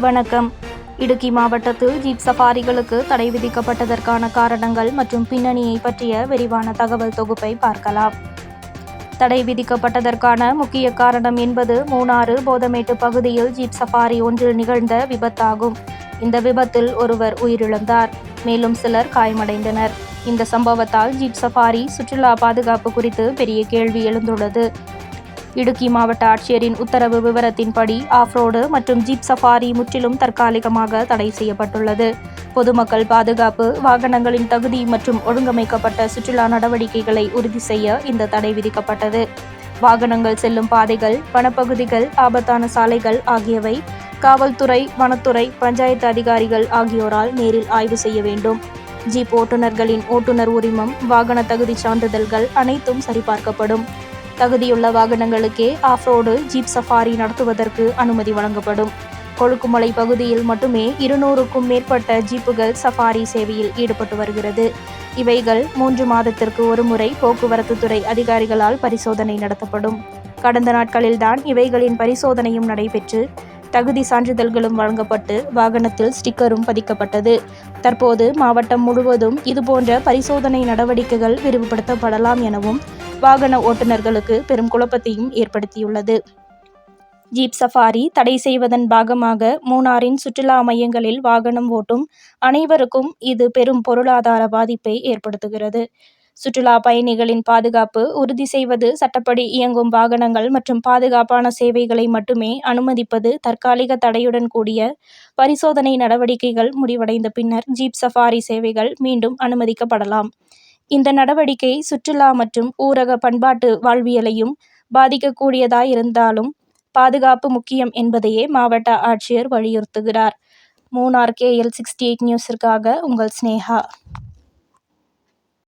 வணக்கம். இடுக்கி மாவட்டத்தில் ஜீப் சஃபாரிகளுக்கு தடை விதிக்கப்பட்டதற்கான காரணங்கள் மற்றும் பின்னணியை பற்றிய விரிவான தகவல் தொகுப்பை பார்க்கலாம். தடை விதிக்கப்பட்டதற்கான முக்கிய காரணம் என்பது மூணாறு போதமேட்டு பகுதியில் ஜீப் சஃபாரி ஒன்று நிகழ்ந்த விபத்தாகும். இந்த விபத்தில் ஒருவர் உயிரிழந்தார். மேலும் சிலர் காயமடைந்தனர். இந்த சம்பவத்தால் ஜீப் சஃபாரி சுற்றுலா பாதுகாப்பு குறித்து பெரிய கேள்வி எழுந்துள்ளது. இடுக்கி மாவட்ட ஆட்சியரின் உத்தரவு விவரத்தின்படி ஆஃப்ரோடு மற்றும் ஜீப் சஃபாரி முற்றிலும் தற்காலிகமாக தடை செய்யப்பட்டுள்ளது. பொதுமக்கள் பாதுகாப்பு வாகனங்களின் தகுதி மற்றும் ஒழுங்கமைக்கப்பட்ட சுற்றுலா நடவடிக்கைகளை உறுதி செய்ய இந்த தடை விதிக்கப்பட்டது. வாகனங்கள் செல்லும் பாதைகள் வனப்பகுதிகள் ஆபத்தான சாலைகள் ஆகியவை காவல்துறை வனத்துறை பஞ்சாயத்து அதிகாரிகள் ஆகியோரால் நேரில் ஆய்வு செய்ய வேண்டும். ஜீப் ஓட்டுநர்களின் ஓட்டுநர் உரிமம் வாகன தகுதி சான்றிதழ்கள் அனைத்தும் சரிபார்க்கப்படும். தகுதியுள்ள வாகனங்களுக்கே ஆஃப்ரோடு ஜீப் சஃபாரி நடத்துவதற்கு அனுமதி வழங்கப்படும். கொழுக்குமலை பகுதியில் மட்டுமே இருநூறுக்கும் மேற்பட்ட ஜீப்புகள் சஃபாரி சேவையில் ஈடுபட்டு வருகிறது. இவைகள் மூன்று மாதத்திற்கு ஒருமுறை போக்குவரத்து துறை அதிகாரிகளால் பரிசோதனை நடத்தப்படும். கடந்த நாட்களில்தான் இவைகளின் பரிசோதனையும் நடைபெற்று தகுதி சான்றிதழ்களும் வழங்கப்பட்டு வாகனத்தில் ஸ்டிக்கரும் பதிக்கப்பட்டது. தற்போது மாவட்டம் முழுவதும் இதுபோன்ற பரிசோதனை நடவடிக்கைகள் விரிவுபடுத்தப்படலாம் எனவும் வாகன ஓட்டுநர்களுக்கு பெரும் குழப்பத்தையும் ஏற்படுத்தியுள்ளது. ஜீப் சஃபாரி தடை செய்வதன் பாகமாக மூணாரின் சுற்றுலா மையங்களில் வாகனம் ஓட்டும் அனைவருக்கும் இது பெரும் பொருளாதார பாதிப்பை ஏற்படுத்துகிறது. சுற்றுலா பயணிகளின் பாதுகாப்பு உறுதி செய்வது சட்டப்படி இயங்கும் வாகனங்கள் மற்றும் பாதுகாப்பான சேவைகளை மட்டுமே அனுமதிப்பது தற்காலிக தடையுடன் கூடிய பரிசோதனை நடவடிக்கைகள் முடிவடைந்த பின்னர் ஜீப் சஃபாரி சேவைகள் மீண்டும் அனுமதிக்கப்படலாம். இந்த நடவடிக்கை சுற்றுலா மற்றும் ஊரக பண்பாட்டு வாழ்வியலையும் பாதிக்கக்கூடியதாயிருந்தாலும் பாதுகாப்பு முக்கியம் என்பதையே மாவட்ட ஆட்சியர் வலியுறுத்துகிறார். மூணார் கேஎல் சிக்ஸ்டி எயிட் நியூஸிற்காக உங்கள் ஸ்னேகா